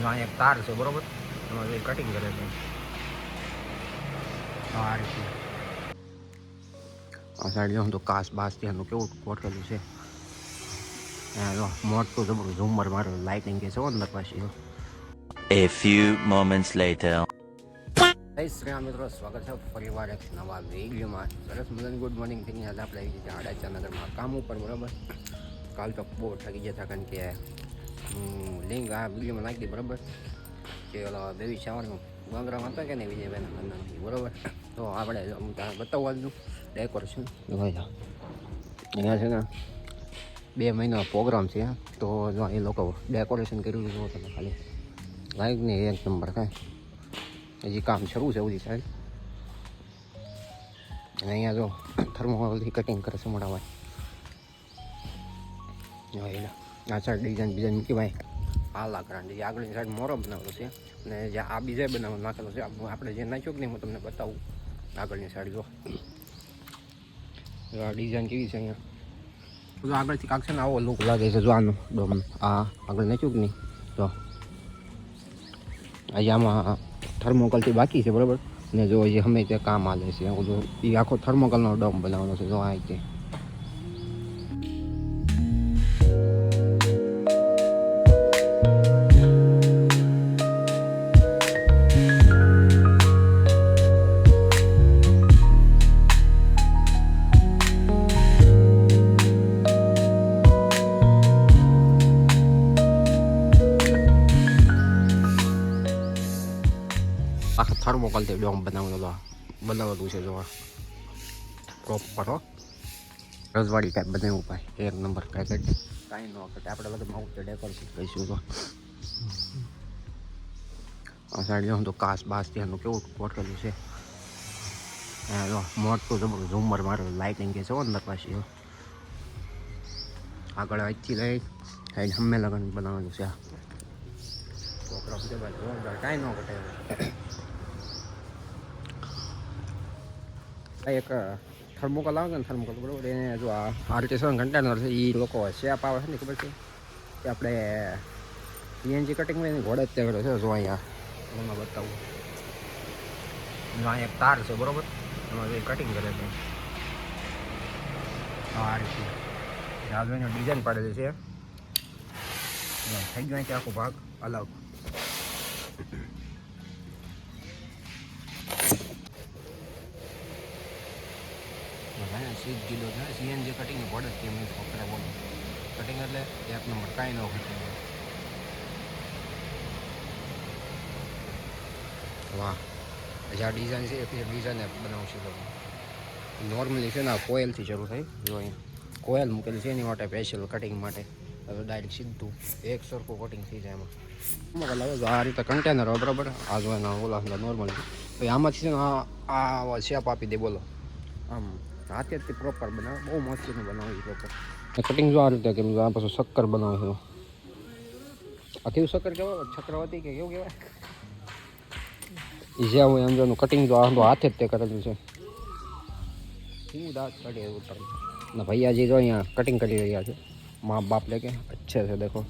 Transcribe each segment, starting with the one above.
જો અહીંયા એક તાર છે બરોબર? એમાં એ કટિંગ કરે છે. આ રીતે આ સાઈડ જો તો કાસ બાસ ત્યાંનું કેવું ગોઠવેલું છે. જો મોટું જબરું ઝુમર મારેલું લાઇટિંગ કે છે અંદર પાછી A few moments later. જય શ્રી રામ મિત્રો સ્વાગત છે ફરીવાર એક નવા વિડીયોમાં. સરસ મજાની ગુડ મોર્નિંગ થઈને આજે આપણે આવી ગયા આડા ચાનગરમાં કામ ઉપર બરાબર? કાલ તો બહુ ઠગી ગયા હતા કારણ કે લિંક આ વિડીયોમાં નાખી દીધી બરાબર? કે ઓલો બેબી શાવરમાં ગાંગરામાં હતા કે નહીં, વિજયભાઈ નંદનથી બરાબર? તો આપણે ત્યાં બતાવવાનું ડેકોરેશન અહીંયા છે ને, બે મહિનાનો પ્રોગ્રામ છે, તો જો એ લોકો ડેકોરેશન કર્યું જુઓ તમે ખાલી. લાઈક ને એક નંબર, કાંઈ. હજી કામ શરૂ છે બધી સાહેબ. અને અહીંયા જો થર્મોકોલથી કટિંગ કરે છે મોટા ભાઈ એના આ સાઈડ ડિઝાઇન મૂકી ભાઈ આ લાકડાની જે આગળની સાઈડ મોરો બનાવેલો છે. અને જે આ બીજા બનાવવા નાખેલો છે આપણે જે નાખ્યો કે નહીં હું તમને બતાવું. આગળની સાઈડ જો. આ ડિઝાઇન કેવી છે અહીંયા. જો આગળથી કાંક છે ને આવો લુક લાગે છે જો આનો ડોમ આ આગળ નાખ્યું કે નહીં? જો. અહીંયામાં થર્મોકોલથી બાકી છે, બરાબર? ને જો એ અમે તે કામ આલે છે. એ આખો થર્મોકોલનો ડોમ બનાવવાનો છે, જો આ રીતે. આખા થર્મોકોલથી ડોમ બનાવેલો બનાવેલું છે જોવા પ્રોપર હો રજવાડી ટાઈપ બનાવ્યું ભાઈ એક નંબર પેકેટ કાંઈ ન ઘટે આપણે બધું માઉન્ટ ડેકોરેશન કરીશું તો આ સાઈડ જો તો કાસ બાસ ત્યાંનું કેવું ગોઠવેલું છે જો મોટું જબરું ઝુમર મારું લાઇટિંગ કે છે અંદર પાછી આગળ અહીંથી લઈ સાઈડ હમે લગન બનાવવાનું છે આ ભાઈ કાંઈ ન ઘટે આ એક થર્મોકોલ આવે ને થર્મોકોલ બરાબર એને જો આ આ રીતે છે કન્ટેનર છે એ લોકો શેપ આવે છે ને ખબર છે કે આપણે સીએનજી કટિંગમાં એની ઘોડે જ ત્યાં છે જો અહીંયા બતાવું જો અહીંયા એક તાર છે બરાબર એમાં જે કટિંગ કરે છે આ રીતે આ જોઈને ડિઝાઇન પાડેલી છે થઈ ગયો અહીંથી આખો ભાગ અલગ હા સીધ કીધો છે સીએનજી કટિંગ પડે જ કેમ છોકરા બોલો કટિંગ એટલે એક નંબર કાંઈ ન ઘટે વાહ પછી આ ડિઝાઇન છે એ પછી ડિઝાઇન બનાવશું તો નોર્મલી છે ને આ કોયલથી શરૂ થાય જો અહીંયા કોયલ મૂકેલી છે એની માટે સ્પેશિયલ કટિંગ માટે હવે ડાયરેક્ટ સીધું એક સરખું કટિંગ થઈ જાય એમાં અમુક અલગ જ આ રીતે કન્ટેનર હોય બરાબર આ જો એના ઓલા નોર્મલ પછી આમાંથી છે ને આ આ શેપ આપી દે બોલો આમ હાથેથી પ્રોપર બનાવે, બહુ મસ્તીનું બનાવે લોકો કટિંગ જો આ રીતે કર્યું આ પાછું શક્કર બનાવે છે. આ કેવું શક્કર કહેવાય ચક્રવર્તી કે કેવું કહેવાય? જ્યાં હોય એમ જો કટિંગ જો આ હાથે જ તે કરેલું છે. શું દાંત કાઢે એવું ને ભૈયાજી જો અહીંયા કટિંગ કરી રહ્યા છે, મા બાપ લે કે, અચ્છે છે, દેખો.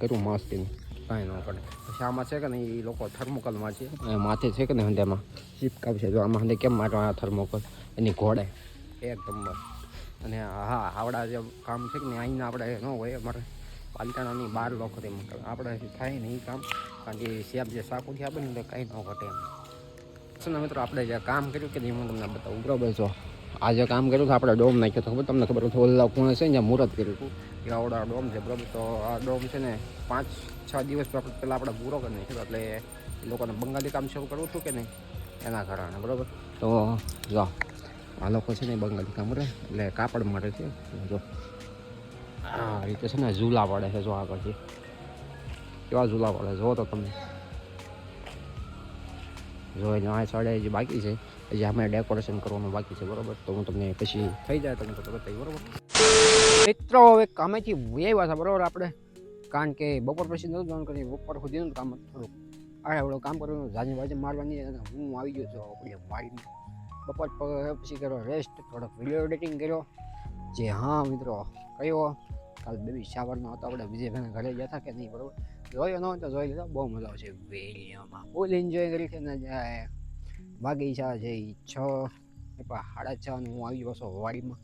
કર્યું મસ્તીનું. કાંઈ ન પડે. પછી આમાં છે કે ને એ લોકો થર્મોકોલમાં છે. માથે છે કે ને હંધેમાં ચીપકાવ છે. જો આમાં હંધે કેમ મારવાના આ થર્મોકોલ? એની ઘોડે. એક નંબર. અને હા આવડા જે કામ છે કે ને અહીંના આપણે ન હોય અમારે પાલિતાણાની બાર લોકો તેમ આપણે થાય ને એ કામ. કારણ કે સેબ જે સાકું આપે તો કાંઈ ન ઘટે એમ. છે ને મિત્રો આપણે જે કામ કર્યું કે હું તમને બતાવું. બરાબર છો. આ જે કામ કર્યું હતું આપણે ડોમ નાખ્યો તો ખબર તમને ખબર ઓલા ખૂણે છે ને મુહૂર્ત કર્યું હતું. એ આવડા ડોમ છે, બરાબર? તો આ ડોમ છે ને પાંચ છ દિવસ પહેલાં આપણે પૂરો કરી નાખ્યો, એટલે એ લોકોને બંગાળી કામ શરૂ કરવું હતું કે નહીં? એના કારણે, બરાબર? તો જો, આ લોકો છે ને બંગાળી કામ કરે, એટલે કાપડ માટે છે. જો, આ રીતે છે ને ઝૂલા પડે છે, જો આગળથી. કેવા ઝૂલા પડે જો તો તમે. જો એ આ સાડે જે બાકી છે. હજી અમે ડેકોરેશન કરવાનું બાકી છે, બરોબર? તો હું તમને પછી થઈ જાય તો તમને બતાવી બરોબર? મિત્રો, હવે કામેથી આવ્યા હતા બરાબર આપણે? કારણ કે બપોર પછી નહોતું જવાનું કરી બપોર સુધીનું કામ થોડુંક. આ કામ કરવાનું, જાજી વાજે મારવાની હું આવી ગયો છું આપણે વાડીમાં બપોર પછી કર્યો રેસ્ટ થોડોક વીડિયો એડિટિંગ કર્યો. જે હા, મિત્રો, કયો? કાલ બેબી શાવરનો હતો, આપણે વિજયભાઈના ઘરે ગયા હતા કે નહીં, બરોબર? જોયો ન હોય તો જોઈ લીધો, બહુ મજા આવશે. વેલિયામાં ફૂલ એન્જોય કરી છે ને જાય. બાગીચા છે છ, એ પણ સાડા છ હું આવી ગયો છું વાડીમાં.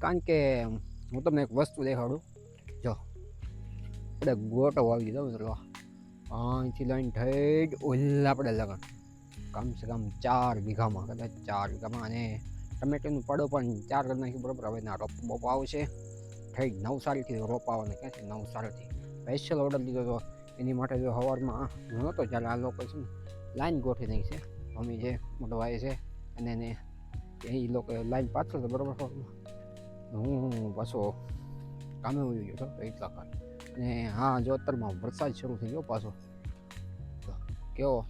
કારણ કે હું તમને એક વસ્તુ દેખાડું. જો. આપણે ગોટો વાવી દીધો મિત્રો અહીંથી લઈને ઠેઠ ઓલ આપણે લગન. કમસે કમ ચાર વીઘામાં કદાચ ચાર વીઘામાં. અને ટમેટાનું પડો પણ ચાર કરી નાખ્યું બરાબર. હવે ના રોપ બોપ આવશે. ઠેઠ નવસારીથી રોપ આવવાના ક્યાંથી? નવસારીથી સ્પેશિયલ ઓર્ડર લીધો હતો એની માટે જો સવારમાં નહોતો જ્યારે આ લોકો છે ને. લાઈન ગોઠવી નાખી છે. મમ્મી છે મોટો ભાઈ છે અને એને એ લોકો લાઈન પાછળ બરાબર. હું પાછો કામે ઉઈ ગયો છો એટલા કર અને હા, જો અત્યારમાં વરસાદ શરૂ થઈ ગયો પાછો. કેવો?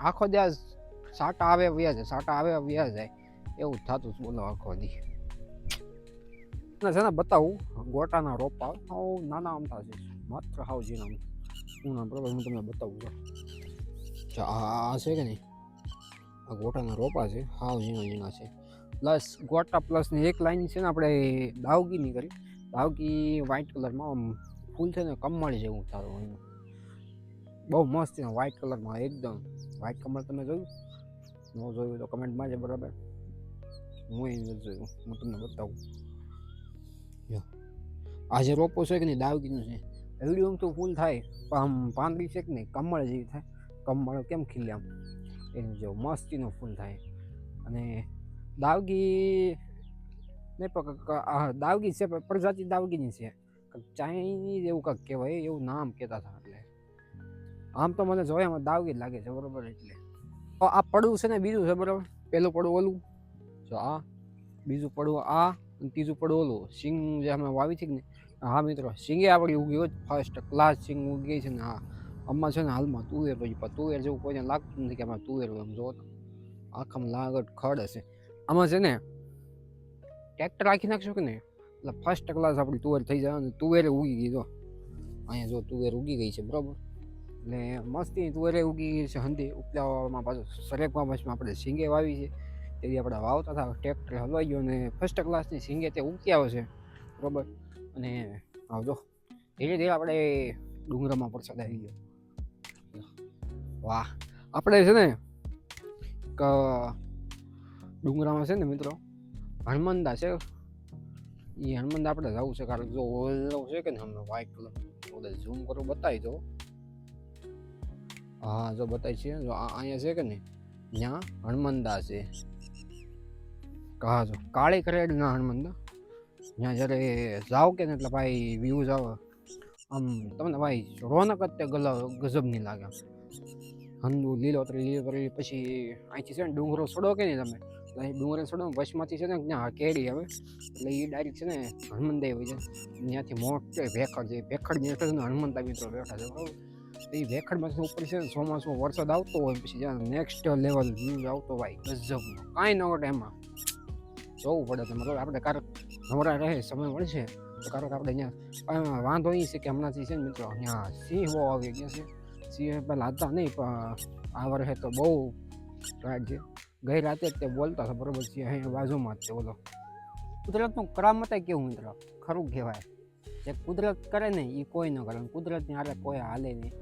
આખો દિવસ સાટા આવે વ્યા જાય, સાટા આવે વ્યા જાય. એવું થતું બોલો આખો દી. છે ને બતાવું, ગોટાના રોપા હું નાના આમ થશે માત્ર હાવ જીના હું ના બરાબર હું તમને બતાવું છું. આ છે કે નહીં? આ ગોટાના રોપા છે, હાવ ઝીણા ઝીણા છે. પ્લસ ગોટા પ્લસની એક લાઈન છે ને આપણે દાવગીની કરી. દાવગી વ્હાઇટ કલરમાં આમ ફૂલ છે ને કમળ જેવું થતું એનું. બહુ મસ્ત છે વ્હાઇટ કલરમાં એકદમ. વ્હાઇટ કમળ તમે જોયું? ન જોયું તો કમેન્ટમાં જ બરાબર. હું એ જોયું, હું તમને બતાવું. આ જે રોપો છે કે નહીં, દાવગીનું છે વીડિયો તો ફૂલ થાય, પણ આમ પાંદડી છે કે નહીં, કમળ જેવી થાય. કમળ કેમ ખીલે આમ? એનું જેવું મસ્તીનું ફૂલ થાય. અને દાવગી આ દાવગી છે પણ પ્રજાતિ દાવગીની છે ચાઇનીઝ એવું કંઈક કહેવાય એવું નામ કહેતા હતા એટલે આમ તો મને જોયામાં દાવગી જ લાગે છે બરાબર એટલે આ પડવું છે ને બીજું છે બરાબર પહેલું પડવું ઓલું જો આ બીજું પડવું આ અને ત્રીજું પડવું ઓલું સિંગ જે અમે વાવી છે ને હા મિત્રો સિંગે આપણી ઉગી હોય ફર્સ્ટ ક્લાસ સિંગ ઉગી છે ને હા આમાં છે ને હાલમાં તુવેર પછી તુવેર જેવું કોઈને લાગતું નથી કે આમાં તુવેર એમ જો આખામાં લાગત ખડ હશે આમાં છે ને ટ્રેક્ટર રાખી નાખશો કે ને એટલે ફર્સ્ટ ક્લાસ આપણી તુવેર થઈ જાય અને તુવેર ઉગી ગઈ, જો. અહીંયા જો તુવેર ઉગી ગઈ છે, બરાબર? એટલે મસ્તી, તુવેરે ઉગી ગઈ છે, હંધી. ઉપલાવામાં પાછું સરેકમાં પછી આપણે સિંગે વાવી છે. તેથી આપણે વાવતા હતા ટ્રેક્ટર હલવાઈ ગયો અને ફર્સ્ટ ક્લાસની સિંગે તે ઉગતી આવે છે, બરાબર? અને આવજો ધીરે ધીરે આપણે ડુંગરામાં વરસાદ આવી ગયો. વાહ. આપણે છે ને ડુંગરામાં છે ને મિત્રો? હનુમાનદા છે. એ હનુમંદા આપણે જવું છે. કારણ કે જો ઓલો છે કે ને હમણાં વ્હાઈટ કલર ઓલે ઝૂમ કરું, બતાવી દો હા, જો બતાવી છે. જો અહીંયા છે કે ને ત્યાં હનુમાનદા છે. હા, જો. કાળી કરેડના હનુમાનદા. ત્યાં જ્યારે જાઓ કે ને એટલે ભાઈ વ્યૂઝ આવે આમ તમને ભાઈ રોનક જ તે ગજબની લાગે. હંદુ લીલોતરી લીલોતરી પછી અહીંથી છે ને ડુંગરો છોડો કે નહીં તમે? અહીં ડુંગરો ને વચમાંથી છે ને ત્યાં કેડી આવે. એટલે એ ડાયરેક્ટ છે ને હનુમંદાઈ હોય છે. ત્યાંથી મોટે ભેખડ છે. ભેખડ બેઠો છે ને હનુમંતા મિત્રો બેઠા છે, બરાબર? એ ભેખડમાંથી ઉપર છે ને ચોમાસું વરસાદ આવતો હોય પછી જ્યાં નેક્સ્ટ લેવલ વ્યૂ આવતો ભાઈ ગજબનો. કાંઈ ન ઘટે એમાં. જોવું પડે તમારે. આપણે કારક નવરા રહે, સમય મળશે, તો કારક આપણે અહીંયા વાંધો એ છે કે હમણાંથી છે ને મિત્રો, અહીંયા સિંહ બહુ આવી ગયા છે. સિંહ પહેલાં હતા નહીં, પણ આ વર્ષે તો બહુ રાત છે. ગઈ રાતે જ તે બોલતા હતા, બરોબર છે, અહીંયા બાજુમાં જ તે બોલો કુદરતનું કરામત કેવું મિત્ર? ખરું કહેવાય? જે કુદરત કરે ને એ કોઈ ન કરે કુદરતની હારે કોઈ હાલે નહીં.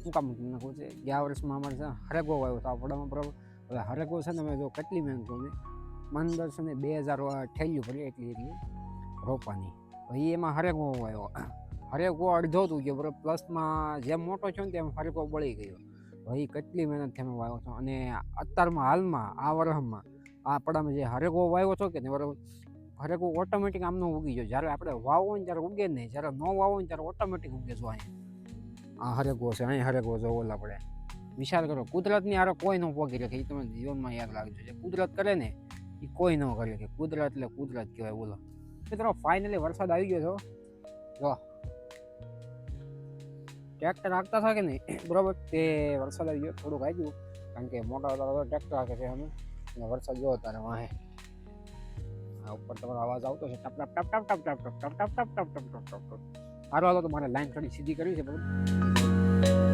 શું કામ તમને કહું છે? ગયા વર્ષમાં અમારે છે ને હરેગો આવ્યો હતો આપણામાં બરાબર? હવે હરેગો છે ને અમે જો કેટલી મહેનત કરી પંદર છે ને બે હજાર ઠેલ્યું ભરી એટલી એટલી રોપાની પછી એમાં હરેગો આવ્યો હરેગો અડધો તું ગયો, બરાબર? પ્લસમાં જેમ મોટો છે ને તેમ હરેગો બળી ગયો. ભાઈ કેટલી મહેનતથી અમે વાવ્યો છો? અને અત્યારમાં હાલમાં, આ વરસમાં આપણામાં જે હરેગો વાવ્યો છો કે ને હરેગો ઓટોમેટિક આમનો ઉગી ગયો. જ્યારે આપણે વાવો ને ત્યારે ઉગે નહીં. જ્યારે ન વાવો ને ત્યારે ઓટોમેટિક ઉગે છો અહીંયા આ હરેકો છે, અહીં હરેકો છે, ઓલા પડે. વિચાર કરો, કુદરતની આરો કોઈ ન પોગી રાખે એ તમે જીવનમાં યાદ રાખજો. જે કુદરત કરે ને એ કોઈ ન કરે કે કુદરત એટલે કુદરત કહેવાય, બોલો. મિત્રો ફાઇનલી વરસાદ આવી ગયો છો જો ટ્રેક્ટર હાંકતા હતા કે નહીં બરાબર તે વરસાદ આવી ગયો થોડુંક ગયું કારણ કે મોટા હતા ટ્રેક્ટર હાંકે છે અમે અને વરસાદ જોયો તારે વાહે આ ઉપર તમારો અવાજ આવતો છે ટપ ટપ ટપ ટપ ટપ ટપ ટપ ટપ ટપ ટપ ટપ ટપ ટપ ટપ સારું હાલો તો મારે લાઈન થોડી સીધી કરી છે બરોબર